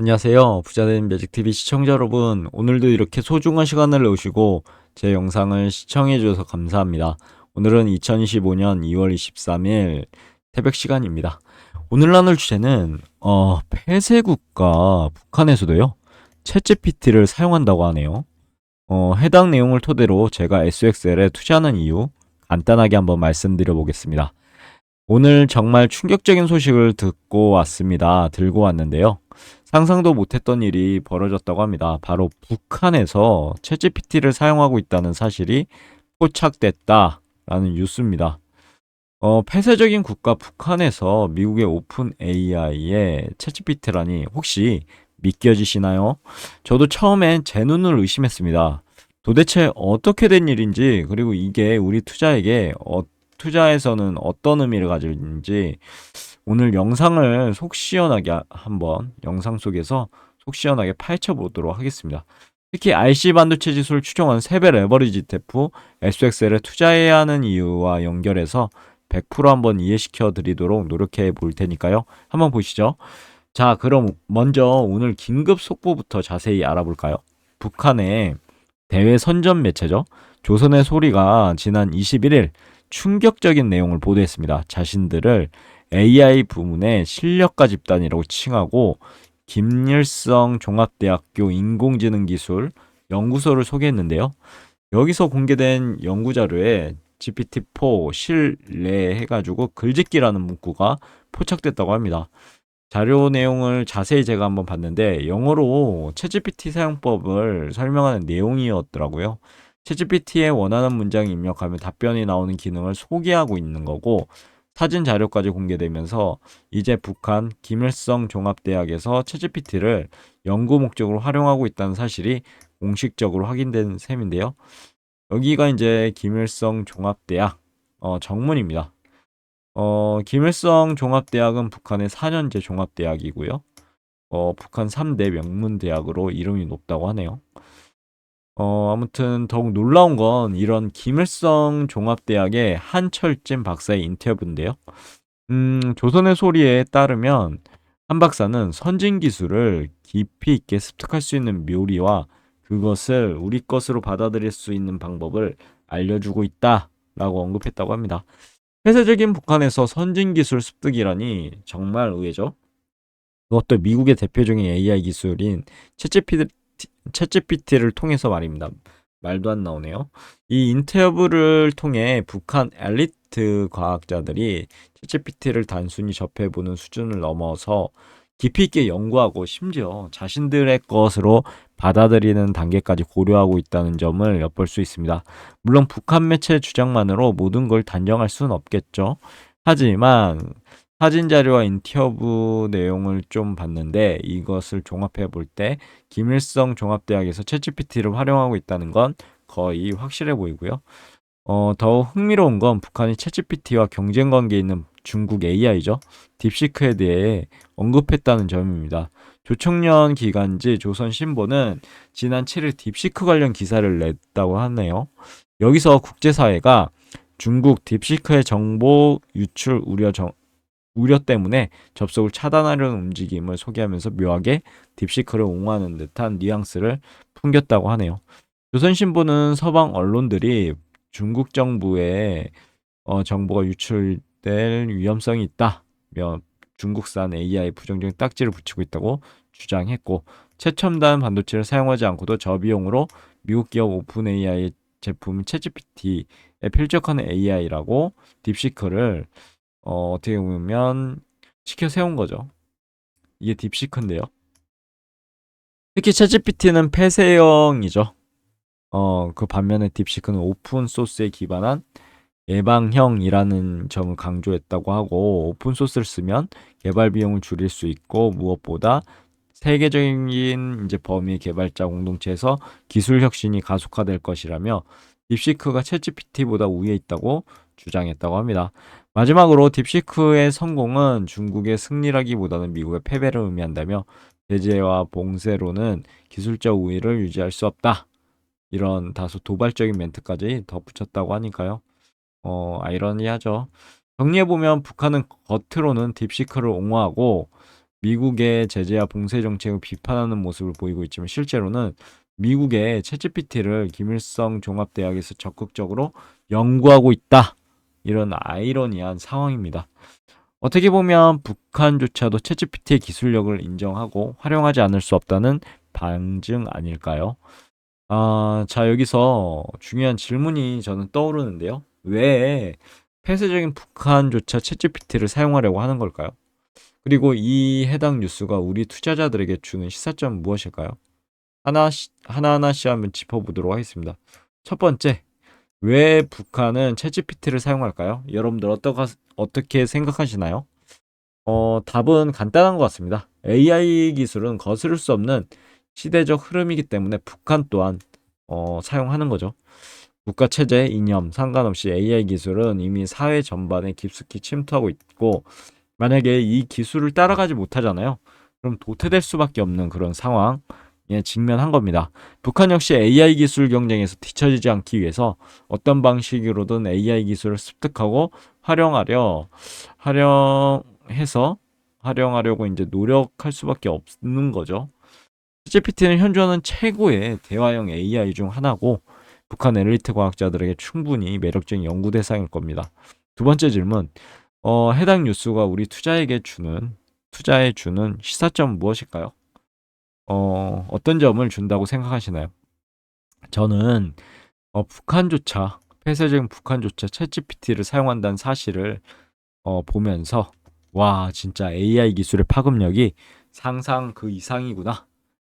안녕하세요. 부자된 매직TV 시청자 여러분. 오늘도 이렇게 소중한 시간을 내오시고 제 영상을 시청해 주셔서 감사합니다. 오늘은 2025년 2월 23일 새벽 시간입니다. 오늘 나눌 주제는 어, 폐쇄 국가 북한에서도요. 챗GPT를 사용한다고 하네요. 어, 해당 내용을 토대로 제가 SXL에 투자하는 이유 간단하게 한번 말씀드려 보겠습니다. 오늘 정말 충격적인 소식을 듣고 왔습니다. 들고 왔는데요. 상상도 못했던 일이 벌어졌다고 합니다. 바로 북한에서 챗GPT를 사용하고 있다는 사실이 포착됐다라는 뉴스입니다. 어, 폐쇄적인 국가 북한에서 미국의 오픈 AI의 챗GPT라니 혹시 믿겨지시나요? 저도 처음엔 제 눈을 의심했습니다. 도대체 어떻게 된 일인지, 그리고 이게 우리 투자에게 어, 투자에서는 어떤 의미를 가지고 있는지 오늘 영상을 속 시원하게 한번 영상 속에서 속 시원하게 파헤쳐 보도록 하겠습니다. 특히 IC 반도체 지수를 추종한 세배 레버리지 ETF SXL에 투자해야 하는 이유와 연결해서 100% 한번 이해시켜 드리도록 노력해 볼 테니까요. 한번 보시죠. 자, 그럼 먼저 오늘 긴급 속보부터 자세히 알아볼까요? 북한의 대외 선전 매체죠. 조선의 소리가 지난 21일 충격적인 내용을 보도했습니다. 자신들을 AI 부문의 실력가 집단이라고 칭하고 김일성 종합대학교 인공지능 기술 연구소를 소개했는데요. 여기서 공개된 연구 자료에 GPT-4 실내 해가지고 글짓기라는 문구가 포착됐다고 합니다. 자료 내용을 자세히 제가 한번 봤는데 영어로 챗GPT 사용법을 설명하는 내용이었더라고요. 챗GPT에 원하는 문장 입력하면 답변이 나오는 기능을 소개하고 있는 거고 사진 자료까지 공개되면서 이제 북한 김일성 종합대학에서 챗GPT를 연구 목적으로 활용하고 있다는 사실이 공식적으로 확인된 셈인데요. 여기가 이제 김일성 종합대학 어, 정문입니다. 어, 김일성 종합대학은 북한의 4년제 종합대학이고요. 어, 북한 3대 명문대학으로 이름이 높다고 하네요. 어, 아무튼 더욱 놀라운 건 이런 김일성 종합대학의 한철진 박사의 인터뷰인데요. 음, 조선의 소리에 따르면 한 박사는 선진 기술을 깊이 있게 습득할 수 있는 묘리와 그것을 우리 것으로 받아들일 수 있는 방법을 알려주고 있다라고 언급했다고 합니다. 폐쇄적인 북한에서 선진 기술 습득이라니 정말 의외죠. 그것도 미국의 대표적인 AI 기술인 챗GPT, 챗GPT를 통해서 말입니다. 말도 안 나오네요. 이 인터뷰를 통해 북한 엘리트 과학자들이 챗GPT를 단순히 접해보는 수준을 넘어서 깊이 있게 연구하고 심지어 자신들의 것으로 받아들이는 단계까지 고려하고 있다는 점을 엿볼 수 있습니다. 물론 북한 매체 주장만으로 모든 걸 단정할 수는 없겠죠. 하지만 사진 자료와 인터뷰 내용을 좀 봤는데 이것을 종합해 볼 때 김일성 종합대학에서 챗GPT를 활용하고 있다는 건 거의 확실해 보이고요. 어, 더욱 흥미로운 건 북한이 챗GPT와 경쟁 관계에 있는 중국 AI죠. 딥시크에 대해 언급했다는 점입니다. 조청년 기간지 조선신보는 지난 7일 딥시크 관련 기사를 냈다고 하네요. 여기서 국제사회가 중국 딥시크의 정보 유출 우려 정, 우려 때문에 접속을 차단하려는 움직임을 소개하면서 묘하게 딥시크를 옹호하는 듯한 뉘앙스를 풍겼다고 하네요. 조선신보는 서방 언론들이 중국 정부의 어, 정보가 유출될 위험성이 있다며 중국산 AI 부정적인 딱지를 붙이고 있다고 주장했고 최첨단 반도체를 사용하지 않고도 저비용으로 미국 기업 오픈 AI 제품 챗GPT에 필적하는 AI라고 딥시크를 어, 어떻게 보면 시켜 세운 거죠. 이게 딥시크인데요. 특히 챗GPT는 폐쇄형이죠. 어, 그 반면에 딥시크는 오픈 소스에 기반한 예방형이라는 점을 강조했다고 하고 오픈 소스를 쓰면 개발 비용을 줄일 수 있고 무엇보다 세계적인 이제 범위 개발자 공동체에서 기술 혁신이 가속화될 것이라며 딥시크가 챗GPT보다 우위에 있다고 주장했다고 합니다. 마지막으로 딥시크의 성공은 중국의 승리라기보다는 미국의 패배를 의미한다며 제재와 봉쇄로는 기술적 우위를 유지할 수 없다. 이런 다소 도발적인 멘트까지 덧붙였다고 하니까요. 어, 아이러니하죠. 정리해보면 북한은 겉으로는 딥시크를 옹호하고 미국의 제재와 봉쇄 정책을 비판하는 모습을 보이고 있지만 실제로는 미국의 챗GPT를 김일성 종합대학에서 적극적으로 연구하고 있다. 이런 아이러니한 상황입니다. 어떻게 보면 북한조차도 챗GPT의 기술력을 인정하고 활용하지 않을 수 없다는 반증 아닐까요? 아, 자, 여기서 중요한 질문이 저는 떠오르는데요. 왜 폐쇄적인 북한조차 챗GPT를 사용하려고 하는 걸까요? 그리고 이 해당 뉴스가 우리 투자자들에게 주는 시사점은 무엇일까요? 하나, 하나하나씩 한번 짚어보도록 하겠습니다. 첫 번째, 왜 북한은 챗GPT를 사용할까요? 여러분들 어떠가, 어떻게 생각하시나요? 어, 답은 간단한 것 같습니다. AI 기술은 거스를 수 없는 시대적 흐름이기 때문에 북한 또한 어, 사용하는 거죠. 국가 체제, 이념 상관없이 AI 기술은 이미 사회 전반에 깊숙이 침투하고 있고 만약에 이 기술을 따라가지 못하잖아요. 그럼 도태될 수밖에 없는 그런 상황에 직면한 겁니다. 북한 역시 AI 기술 경쟁에서 뒤처지지 않기 위해서 어떤 방식으로든 AI 기술을 습득하고 활용하려 활용해서 활용하려고 이제 노력할 수밖에 없는 거죠. ChatGPT는 현존하는 최고의 대화형 AI 중 하나고 북한 엘리트 과학자들에게 충분히 매력적인 연구 대상일 겁니다. 두 번째 질문. 어, 해당 뉴스가 우리 투자에게 주는 투자에 주는 시사점 무엇일까요? 어, 어떤 점을 준다고 생각하시나요? 저는 어, 북한조차 폐쇄적인 북한조차 챗GPT를 사용한다는 사실을 어, 보면서 와 진짜 AI 기술의 파급력이 상상 그 이상이구나.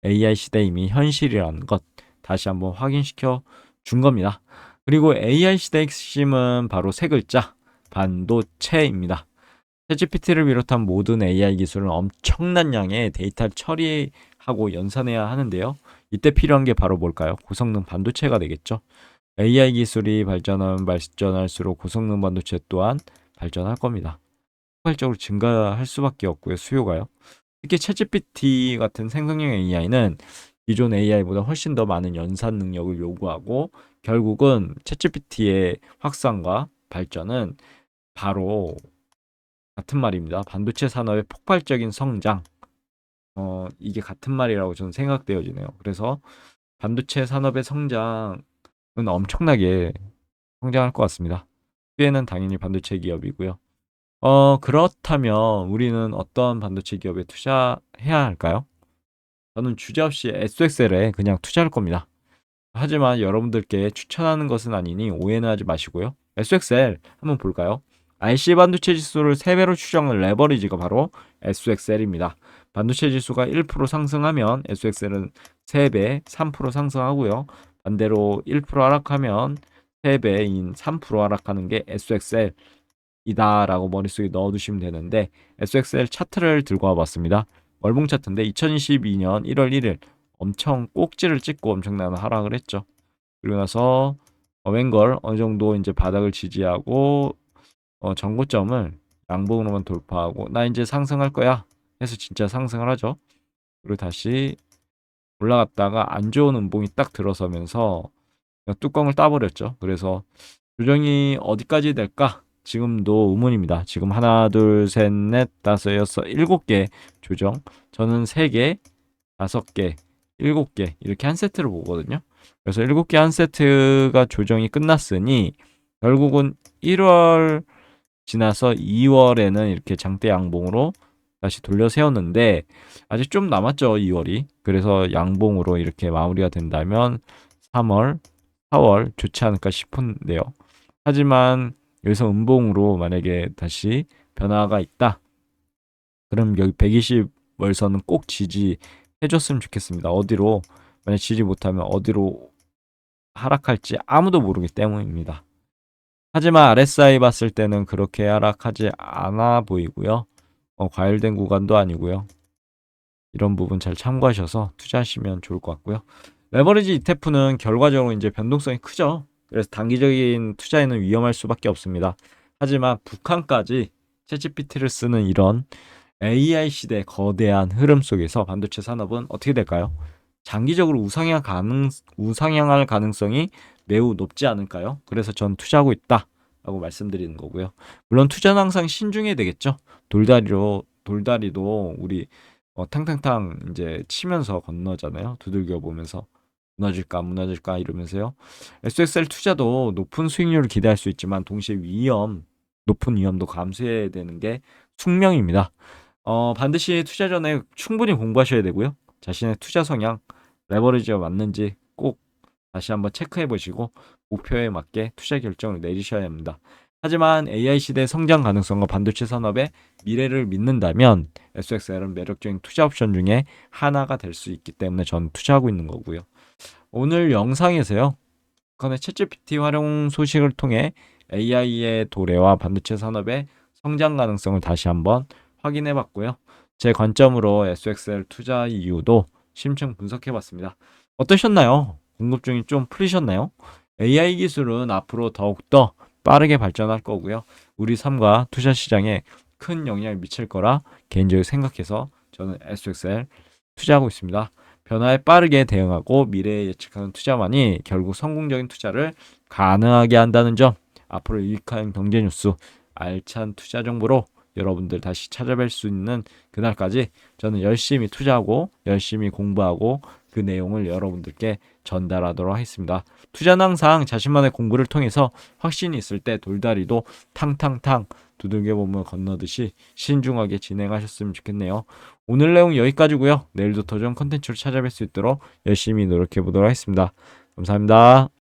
AI 시대 이미 현실이라는 것 다시 한번 확인시켜 준 겁니다. 그리고 AI 시대의 핵심은 바로 세 글자 반도체입니다. 챗GPT를 비롯한 모든 AI 기술은 엄청난 양의 데이터를 처리 하고 연산해야 하는데요. 이때 필요한 게 바로 뭘까요? 고성능 반도체가 되겠죠. AI 기술이 발전하면 발전할수록 고성능 반도체 또한 발전할 겁니다. 폭발적으로 증가할 수밖에 없고요. 수요가요. 특히 챗GPT 같은 생성형 AI는 기존 AI보다 훨씬 더 많은 연산 능력을 요구하고 결국은 챗GPT의 확산과 발전은 바로 같은 말입니다. 반도체 산업의 폭발적인 성장. 어, 이게 같은 말이라고 저는 생각되어지네요. 그래서 반도체 산업의 성장은 엄청나게 성장할 것 같습니다. 후에는 당연히 반도체 기업이고요. 어, 그렇다면 우리는 어떤 반도체 기업에 투자해야 할까요? 저는 주저없이 SXL에 그냥 투자할 겁니다. 하지만 여러분들께 추천하는 것은 아니니 오해는 하지 마시고요. SXL 한번 볼까요? IC 반도체 지수를 3배로 추정한 레버리지가 바로 SXL입니다. 반도체 지수가 1% 상승하면 SXL은 3배, 3% 상승하고요. 반대로 1% 하락하면 3배인 3% 하락하는 게 SXL 이다라고 머릿속에 넣어두시면 되는데 SXL 차트를 들고 와봤습니다. 월봉 차트인데 2022년 1월 1일 엄청 꼭지를 찍고 엄청난 하락을 했죠. 그리고 나서 어, 웬걸 어느 정도 이제 바닥을 지지하고 어, 전고점을 양봉으로만 돌파하고 나 이제 상승할 거야 해서 진짜 상승을 하죠. 그리고 다시 올라갔다가 안 좋은 음봉이 딱 들어서면서 뚜껑을 따버렸죠. 그래서 조정이 어디까지 될까? 지금도 의문입니다. 지금 하나, 둘, 셋, 넷, 다섯, 여섯, 일곱 개 조정. 저는 세 개, 다섯 개, 일곱 개 이렇게 한 세트를 보거든요. 그래서 일곱 개 한 세트가 조정이 끝났으니 결국은 1월 지나서 2월에는 이렇게 장대 양봉으로 다시 돌려 세웠는데 아직 좀 남았죠 2월이 그래서 양봉으로 이렇게 마무리가 된다면 3월 4월 좋지 않을까 싶은데요 하지만 여기서 음봉으로 만약에 다시 변화가 있다. 그럼 여기 120 월선은 꼭 지지해줬으면 좋겠습니다. 어디로 만약 지지 못하면 어디로 하락할지 아무도 모르기 때문입니다. 하지만 RSI 봤을 때는 그렇게 하락하지 않아 보이고요. 어, 과열된 구간도 아니고요. 이런 부분 잘 참고하셔서 투자하시면 좋을 것 같고요. 레버리지 ETF는 결과적으로 이제 변동성이 크죠. 그래서 단기적인 투자에는 위험할 수밖에 없습니다. 하지만 북한까지 챗GPT를 쓰는 이런 AI 시대 거대한 흐름 속에서 반도체 산업은 어떻게 될까요? 장기적으로 우상향 가능 우상향할 가능성이 매우 높지 않을까요? 그래서 전 투자하고 있다 라고 말씀드리는 거고요. 물론 투자는 항상 신중해야 되겠죠. 돌다리로 돌다리도 우리 어, 탕탕탕 이제 치면서 건너잖아요. 두들겨 보면서 무너질까 무너질까 이러면서요. SXL 투자도 높은 수익률을 기대할 수 있지만 동시에 위험 높은 위험도 감수해야 되는 게 숙명입니다. 어, 반드시 투자 전에 충분히 공부하셔야 되고요. 자신의 투자 성향, 레버리지가 맞는지 꼭 다시 한번 체크해 보시고 목표에 맞게 투자 결정을 내리셔야 합니다. 하지만 AI 시대의 성장 가능성과 반도체 산업의 미래를 믿는다면 SXL은 매력적인 투자 옵션 중에 하나가 될 수 있기 때문에 저는 투자하고 있는 거고요. 오늘 영상에서요. 북한의 챗GPT 활용 소식을 통해 AI의 도래와 반도체 산업의 성장 가능성을 다시 한번 확인해 봤고요. 제 관점으로 SXL 투자 이유도 심층 분석해 봤습니다. 어떠셨나요? 궁금증이 좀 풀리셨나요? AI 기술은 앞으로 더욱더 빠르게 발전할 거고요. 우리 삶과 투자 시장에 큰 영향을 미칠 거라 개인적으로 생각해서 저는 SXL 투자하고 있습니다. 변화에 빠르게 대응하고 미래에 예측하는 투자만이 결국 성공적인 투자를 가능하게 한다는 점 앞으로 유익한 경제 뉴스 알찬 투자 정보로 여러분들 다시 찾아뵐 수 있는 그날까지 저는 열심히 투자하고 열심히 공부하고 그 내용을 여러분들께 전달하도록 하겠습니다. 투자는 항상 자신만의 공부를 통해서 확신이 있을 때 돌다리도 탕탕탕 두들겨 보면 건너듯이 신중하게 진행하셨으면 좋겠네요. 오늘 내용 여기까지고요. 내일도 더 좋은 컨텐츠로 찾아뵐 수 있도록 열심히 노력해 보도록 하겠습니다. 감사합니다.